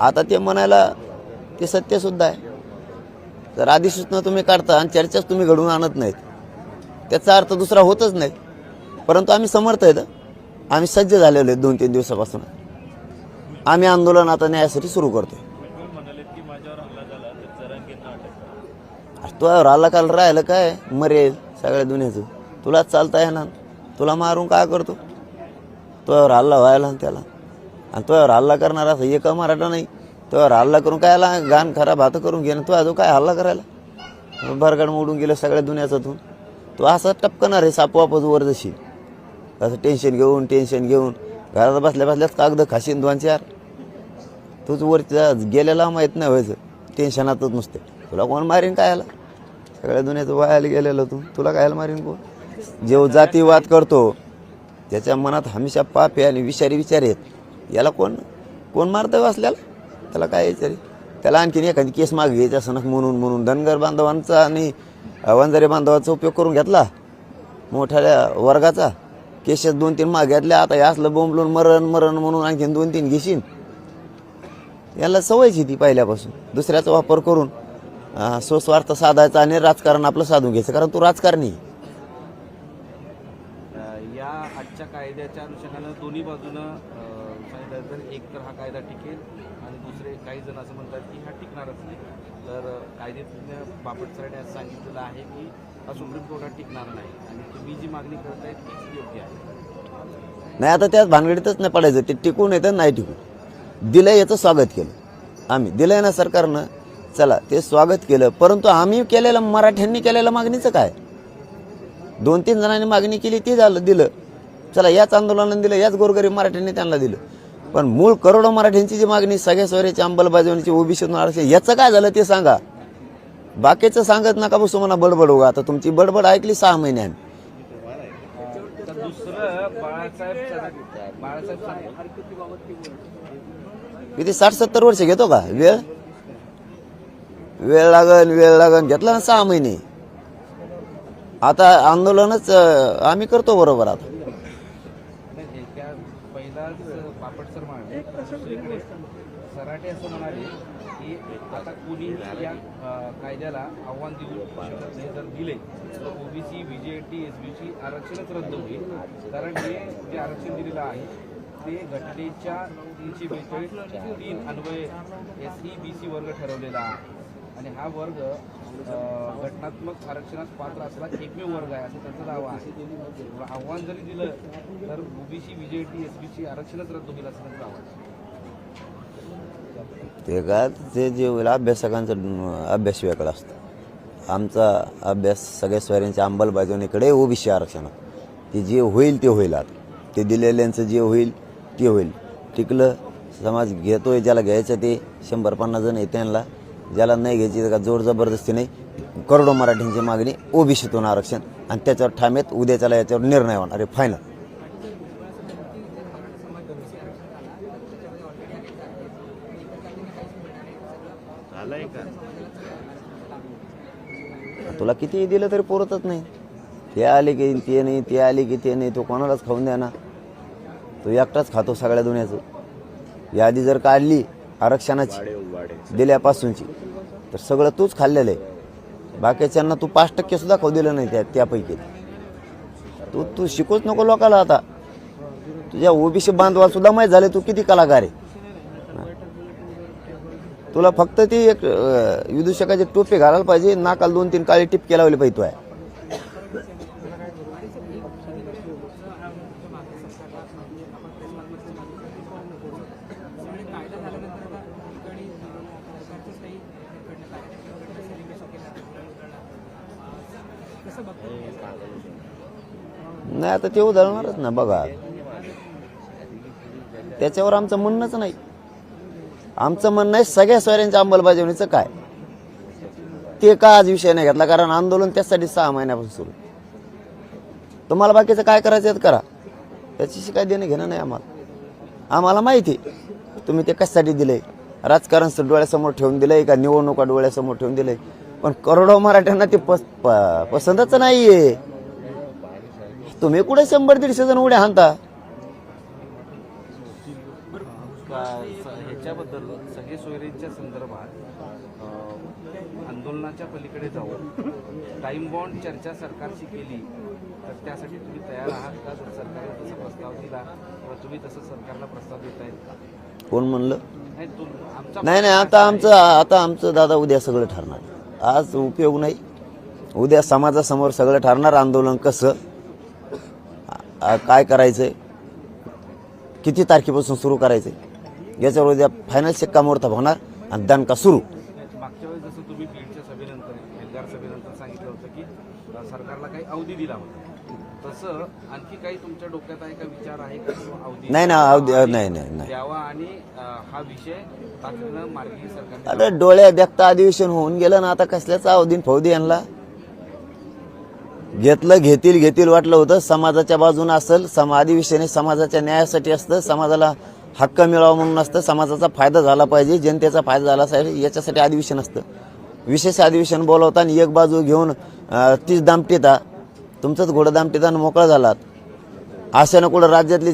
आता ते म्हणायला ते सत्यसुद्धा आहे. जर सूचना तुम्ही काढता आणि चर्चाच तुम्ही घडवून आणत नाहीत. त्याचा अर्थ दुसरा होतच नाही. परंतु आम्ही समर्थ आहेत. आम्ही सज्ज झालेलो आहेत दोन तीन दिवसापासून. आम्ही आंदोलन आता न्यायासाठी सुरू करतोय. अरे तो राहिला काल राहिलं काय? मरेल सगळ्या दुनियाचं. तुला चालता येणार. तुला मारून काय करतो? तो हल्ला व्हायला आणि त्याला. आणि तो हल्ला करणारा असं एक मराठा नाही. तो हल्ला करून काय आला? घाण खराब हात करून घे तो अजून काय हल्ला करायला? भरगाड मोडून गेलं सगळ्या दुनियाचातून. तो असं टपकणार आहे सापवापच वर जशी असं टेन्शन घेऊन टेन्शन घेऊन. घरात बसल्या बसल्याच कागद खाशीन दोन चार. तूच वरती गेलेला माहीत नाही व्हायचं. टेन्शनातच नुसते. तुला कोण मारीन काय आला सगळ्या दुनियाचं वायाला गेलेलं तू. तुला कायला मारीन कोण? जेव जातीवाद करतो. त्याच्या मनात हमेशा पाप आहे आणि विषारी विचार आहेत. याला कोण कोण मारतं असल्याला? त्याला काय तरी त्याला आणखीन एखादी केस माग घ्यायची असं म्हणून म्हणून धनगर बांधवांचा आणि वंजारे बांधवाचा उपयोग करून घेतला. मोठ्या वर्गाचा. केसेस दोन तीन माग घेतल्या. आता हे असलं बोंबलून मरण मरण म्हणून आणखीन दोन तीन घेशील याला सवयची ती पहिल्यापासून. दुसऱ्याचा वापर करून स्वस्वार्थ साधायचा आणि राजकारण आपलं साधून घ्यायचं. कारण तू राजकारणी. या आजच्या कायद्याच्या अनुषंगानं दोन्ही बाजूनं तर एक तर हा कायदा टिकेल आणि दुसरे काही जण असं म्हणतात की हा टिकणारच नाही. तर कायदेतज्ञ बापट सरांनी असं सांगितलेलं आहे की हा सुप्रीम कोर्टात टिकणार नाही आणि तुम्ही जी मागणी करत आहे तीच योग्य आहे. नाही आता त्याच भानगडीतच नाही पडायचं. ते टिकून येतं नाही टिकून. दिलं याचं स्वागत केलं. आम्ही दिलंय ना सरकारनं. चला ते स्वागत केलं. परंतु आम्ही केलेलं मराठ्यांनी केलेलं मागणीचं काय? दोन तीन जणांनी मागणी केली ती झालं दिलं. चला याच आंदोलनानं दिलं याच गोरगरीब मराठ्यांनी त्यांना दिलं. पण मूळ करोडो मराठ्यांची जी मागणी सगळ्या सोयऱ्याची अंमलबजावणीची ओबीसी आरक्षण याचं काय झालं ते सांगा. बाकीचं सांगत नका बसू मला बडबड होगा आता तुमची बडबड ऐकली सहा महिन्याने. किती साठ सत्तर वर्ष घेतो का? वेळ? वेळ लागन वेळ लागन. घेतला ना सहा महिने. आता आंदोलनच आम्ही करतो बरोबर आता नाही, त्या पहिलाच बापट सर म्हणाले दुसरीकडे सराटे असं म्हणाले की आता कुणी या कायद्याला आव्हान देऊ शकत नाही जर दिले तर ओबीसी टी एस बीची आरक्षणच रद्द होईल. कारण हे जे आरक्षण दिलेलं आहे ते घटनेच्या तीनशे बेचाळीस तीन अन्वय एस ई बी सी वर्ग ठरवलेला आहे. आणि हा वर्ग घटनात्मक आरक्षणास पात्र असलेला एकमेव वर्ग आहे असं त्यांचा दावा आहे. आव्हान जरी दिलं तर ओबीसी टी एस बीची आरक्षणच रद्द होईल असं त्यांचा दावा आहे. ते का? ते जे होईल अभ्यासकांचा अभ्यास वेगळा असतो. आमचा अभ्यास सगळ्या स्वयंच्या अंमलबजावणीकडे ओबीसी आरक्षणात ते जे होईल ते होईल आता. ते दिलेल्यांचं जे होईल ते होईल. टिकलं समाज घेतोय ज्याला घ्यायचं ते शंभर पन्नास जण आहे त्यांना ज्याला नाही घ्यायची का जोर जबरदस्ती नाही. करोडो मराठींची मागणी ओबीसीतून आरक्षण. आणि त्याच्यावर ठामेत उद्याच्याला याच्यावर निर्णय होणार अरे फायनल तुला किती दिलं तरी पुरतच नाही. ते आले की ते नाही ते आले की ते नाही तो कोणालाच खाऊन द्या ना. तो एकटाच खातो सगळ्या दुनियाचं. यादी जर काढली आरक्षणाची दिल्यापासूनची तर सगळं तूच खाल्लेलं आहे. बाकीच्यांना तू पाच टक्के सुद्धा खाऊ दिलं नाही त्या त्यापैकी. तू तू शिकूच नको लोकाला आता. तुझ्या ओबीसी बांधवा सुद्धा माहीत झाले तू किती कलाकार आहे. तुला फक्त ती एक विदूषकाचे विदूषकाची टोपी घालायला पाहिजे. नाकाल दोन तीन काळी टिपके लावले पाहिजे तुला आहे. नाही आता ते उधळणारच ना बघा. त्याच्यावर आमचं म्हणणंच नाही. आमचं म्हणणं आहे सगळ्या सोयऱ्यांच्या अंमलबजावणीचं काय? ते का आज विषय नाही घेतला? कारण आंदोलन त्यासाठी सहा महिन्यापासून सुरू तुम्हाला बाकीचं काय करायचं आहे करा. त्याच्याशी काय देणं घेणं नाही आम्हाला. आम्हाला माहिती आहे. तुम्ही ते कशासाठी दिलंय? राजकारण डोळ्यासमोर ठेवून दिलंय का? निवडणुका डोळ्यासमोर ठेवून दिलंय? पण करोडो मराठ्यांना ते पस प- पसंतच नाहीये. तुम्ही कुठे शंभर दीडशे जण उड्या हाणता? ह्याच्याबद्दल सगळे सोयरींच्या संदर्भात आंदोलनाच्या पलीकडे जाऊन टाईम बॉन्ड चर्चा सरकारशी केली तर त्यासाठी तुम्ही तयार आहात का? जर सरकारने तसा प्रस्ताव दिला किंवा तुम्ही तसं सरकारला प्रस्ताव देतायत का कोण म्हणलं? नाही नाही आता आमचं आता आमचं दादा उद्या सगळं ठरणार. आज उपयोग नाही. उद्या समाजासमोर सगळं ठरणार आंदोलन कसं? काय करायचंय? किती तारखेपासून सुरू करायचंय? याच्यावर उद्या फायनल शिक्का मोर्तब होणार आणि दणका सुरू. मागच्या वेळेस जसं तुम्ही बीडच्या सभेनंतर एल्गार सभेनंतर सांगितलं होतं की सरकारला काही अवधी दिला होता. तसं आणखी काही तुमच्या डोक्यात आहे का विचार आहे का किंवा अवधी नाही ना अवधी नाही नाही नाही. द्यावा आणि हा विषय तातडीनं मार्गी सरकारने आता डोळ्या व्यक्त अधिवेशन होऊन गेलं ना आता कसल्याचा अवधीन फौदी यांना? घेतलं घेतील घेतील वाटलं होतं. समाजाच्या बाजूने असेल सम अधिवेशन हे समाजाच्या न्यायासाठी असतं. समाजाला हक्क मिळावा म्हणून असतं समाजाचा फायदा झाला पाहिजे जनतेचा फायदा झाला पाहिजे याच्यासाठी अधिवेशन असतं. विशेष अधिवेशन बोलवता एक बाजू घेऊन तीच दामटेता तुमचंच घोडं दामटेता आणि मोकळा झालात. अशानं कुठं राज्यातली